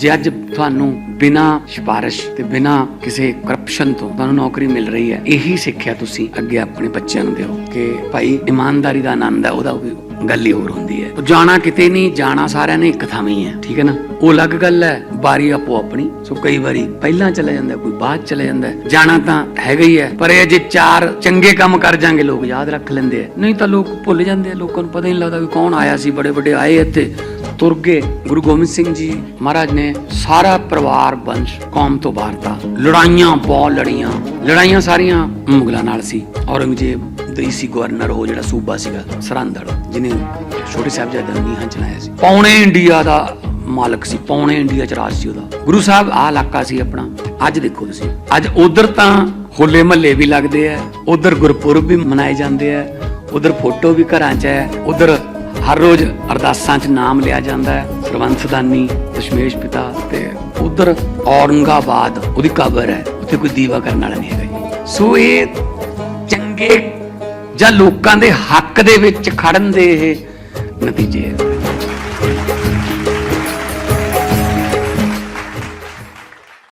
ਜੇ ਅੱਜ ਤੁਹਾਨੂੰ ਬਿਨਾ ਸਿਫਾਰਿਸ਼ ਤੇ ਬਿਨਾ ਕਿਸੇ ਕਰਪਸ਼ਨ ਤੋਂ ਤੁਹਾਨੂੰ ਨੌਕਰੀ ਮਿਲ ਰਹੀ ਹੈ, ਇਹੀ ਸਿੱਖਿਆ ਤੁਸੀਂ ਅੱਗੇ ਆਪਣੇ ਬੱਚਿਆਂ ਨੂੰ ਦਿਓ ਕਿ ਭਾਈ ਇਮਾਨਦਾਰੀ ਦਾ ਆਨੰਦ ਹੈ, ਉਹਦਾ ਗੱਲ ਹੀ ਹੋਰ ਹੁੰਦੀ ਹੈ। ਜਾਣਾ ਕਿਤੇ ਨਹੀਂ, ਜਾਣਾ ਸਾਰਿਆਂ ਨੇ ਇੱਕ ਥਾਂ ਹੀ ਹੈ, ਠੀਕ ਹੈ ਨਾ? ਉਹ ਅਲੱਗ ਗੱਲ ਹੈ ਬਾਰੀ ਆਪੋ ਆਪਣੀ। ਸੋ ਕਈ ਵਾਰੀ ਪਹਿਲਾਂ ਚਲਾ ਜਾਂਦਾ, ਕੋਈ ਬਾਅਦ ਚਲਾ ਜਾਂਦਾ ਜਾਣਾ ਤਾਂ ਹੈਗਾ ਹੀ ਹੈ, ਪਰ ਇਹ ਜੇ ਚਾਰ ਚੰਗੇ ਕੰਮ ਕਰ ਜਾਣਗੇ ਲੋਕ ਯਾਦ ਰੱਖ ਲੈਂਦੇ ਆ ਨਹੀਂ ਤਾਂ ਲੋਕ ਭੁੱਲ ਜਾਂਦੇ ਆ ਲੋਕਾਂ ਨੂੰ ਪਤਾ ਹੀ ਨਹੀਂ ਲੱਗਦਾ ਵੀ ਕੌਣ ਆਇਆ ਸੀ, ਬੜੇ ਵੱਡੇ ਆਏ ਇੱਥੇ। ਤੁਰ ਗਏ ਗੁਰੂ ਗੋਬਿੰਦ ਸਿੰਘ ਜੀ ਮਹਾਰਾਜ ਨੇ ਸਾਰਾ ਪਰਿਵਾਰ, ਵੰਸ਼, ਕੌਮ ਤੋਂ ਬਾਹਰਤਾ ਲੜਾਈਆਂ ਬਹੁਤ ਲੜੀਆਂ। ਲੜਾਈਆਂ ਸਾਰੀਆਂ ਮੁਗਲਾਂ ਨਾਲ ਸੀ। ਔਰੰਗਜ਼ੇਬ ਦਈ ਸੀ ਗਵਰਨਰ, ਉਹ ਜਿਹੜਾ ਸੂਬਾ ਸੀਗਾ ਸਰਹੰਦੜ ਜਿਹਨੇ ਛੋਟੇ ਸਾਹਿਬਜ਼ਾਦੇ ਨੂੰ ਨੀਹਾਂ ਚਲਾਇਆ ਸੀ। ਪੌਣੇ ਇੰਡੀਆ ਦਾ ਮਾਲਕ ਸੀ, ਪੌਣੇ ਇੰਡੀਆ ਚ ਰਾਜ ਸੀ ਉਹਦਾ। ਗੁਰੂ ਸਾਹਿਬ ਆ ਇਲਾਕਾ ਸੀ ਆਪਣਾ। ਅੱਜ ਦੇਖੋ ਤੁਸੀਂ, ਅੱਜ ਉਧਰ ਤਾਂ ਹੋਲੇ ਮਹੱਲੇ ਵੀ ਲੱਗਦੇ ਆ, ਉਧਰ ਗੁਰਪੁਰਬ ਵੀ ਮਨਾਏ ਜਾਂਦੇ ਆ, ਉਧਰ ਫੋਟੋ ਵੀ ਘਰਾਂ 'ਚ ਹੈ, ਉਧਰ ਹਰ ਰੋਜ਼ ਅਰਦਾਸਾਂ 'ਚ ਨਾਮ ਲਿਆ ਜਾਂਦਾ ਹੈ। ਸਰਵੰਸਦਾਨੀ ਦਸ਼ਮੇਸ਼ ਪਿਤਾ ਤੇ ਉਧਰ ਔਰੰਗਾਬਾਦ, ਉਹਦੀ ਕਬਰ ਹੈ। ਉੱਥੇ ਕੋਈ ਦੀਵਾ ਕਰਨ ਵਾਲਾ ਨਹੀਂ ਹੈਗਾ ਸੋ ਇਹ ਚੰਗੇ ਜਾਂ ਲੋਕਾਂ ਦੇ ਹੱਕ ਦੇ ਵਿੱਚ ਖੜਨ ਦੇ ਇਹ ਨਤੀਜੇ ਹੈ।